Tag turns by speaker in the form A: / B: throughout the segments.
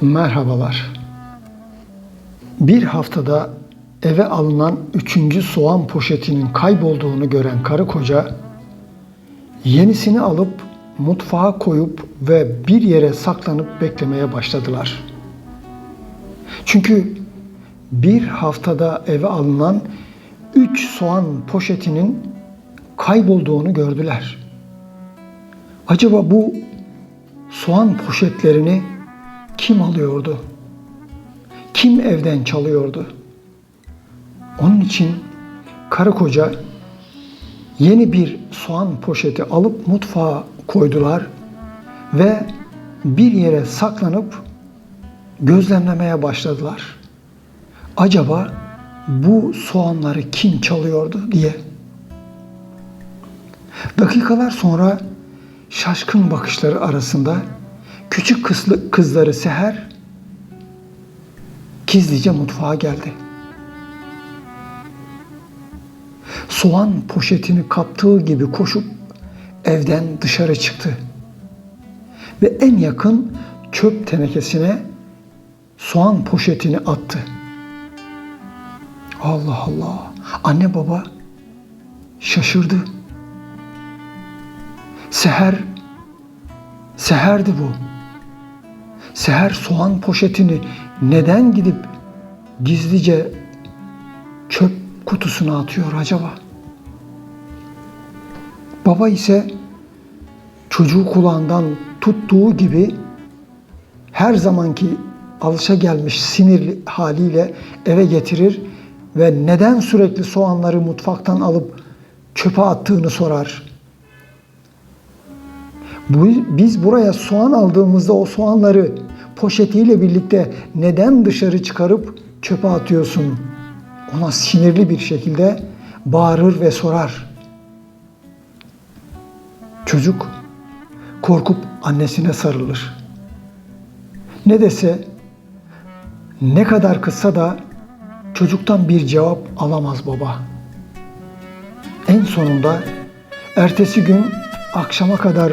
A: Merhabalar. Bir haftada eve alınan üçüncü soğan poşetinin kaybolduğunu gören karı koca yenisini alıp mutfağa koyup ve bir yere saklanıp beklemeye başladılar. Çünkü bir haftada eve alınan üç soğan poşetinin kaybolduğunu gördüler. Acaba bu soğan poşetlerini kim alıyordu? Kim evden çalıyordu? Onun için karı koca yeni bir soğan poşeti alıp mutfağa koydular ve bir yere saklanıp gözlemlemeye başladılar. Acaba bu soğanları kim çalıyordu diye. Dakikalar sonra şaşkın bakışları arasında küçük kızlı, kızları Seher gizlice mutfağa geldi. Soğan poşetini kaptığı gibi koşup evden dışarı çıktı. Ve en yakın çöp tenekesine soğan poşetini attı. Allah Allah. Anne baba şaşırdı. Seher Seherdi bu. Seher soğan poşetini neden gidip gizlice çöp kutusuna atıyor acaba? Baba ise çocuğu kulağından tuttuğu gibi her zamanki alışa gelmiş sinirli haliyle eve getirir ve neden sürekli soğanları mutfaktan alıp çöpe attığını sorar. Biz buraya soğan aldığımızda o soğanları poşetiyle birlikte neden dışarı çıkarıp çöpe atıyorsun? Ona sinirli bir şekilde bağırır ve sorar. Çocuk korkup annesine sarılır. Ne dese, ne kadar kızsa da çocuktan bir cevap alamaz baba. En sonunda ertesi gün akşama kadar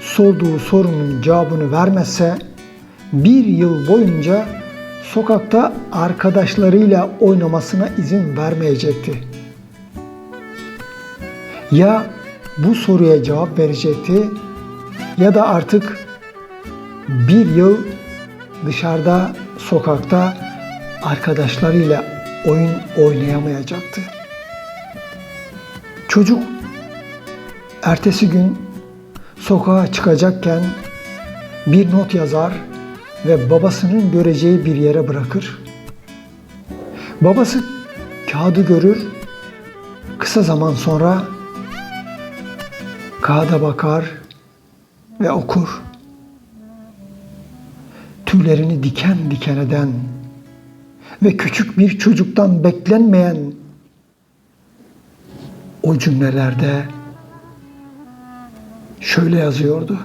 A: sorduğu sorunun cevabını vermezse bir yıl boyunca sokakta arkadaşlarıyla oynamasına izin vermeyecekti. Ya bu soruya cevap verecekti ya da artık bir yıl dışarıda sokakta arkadaşlarıyla oyun oynayamayacaktı. Çocuk ertesi gün sokağa çıkacakken bir not yazar ve babasının göreceği bir yere bırakır. Babası kağıdı görür, kısa zaman sonra kağıda bakar ve okur. Tüylerini diken diken eden ve küçük bir çocuktan beklenmeyen o cümlelerde şöyle yazıyordu.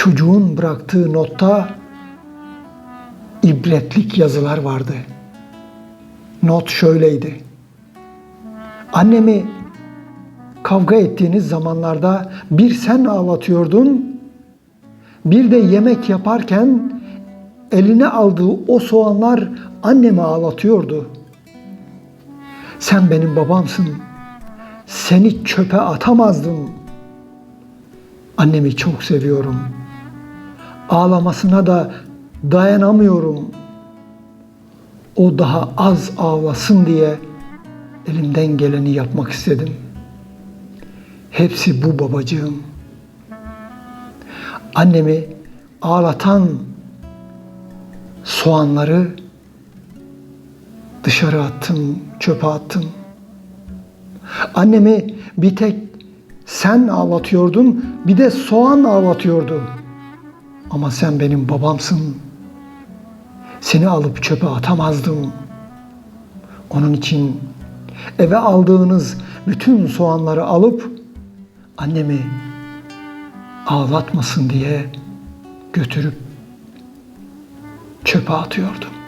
A: Çocuğun bıraktığı notta ibretlik yazılar vardı. Not şöyleydi. Annemi kavga ettiğiniz zamanlarda bir sen ağlatıyordun, bir de yemek yaparken eline aldığı o soğanlar annemi ağlatıyordu. Sen benim babamsın. Seni çöpe atamazdım. Annemi çok seviyorum. Ağlamasına da dayanamıyorum. O daha az ağlasın diye elimden geleni yapmak istedim. Hepsi bu babacığım. Annemi ağlatan soğanları dışarı attım, çöpe attım. Annemi bir tek sen ağlatıyordun, bir de soğan ağlatıyordu. Ama sen benim babamsın. Seni alıp çöpe atamazdım. Onun için eve aldığınız bütün soğanları alıp annemi ağlatmasın diye götürüp çöpe atıyordum.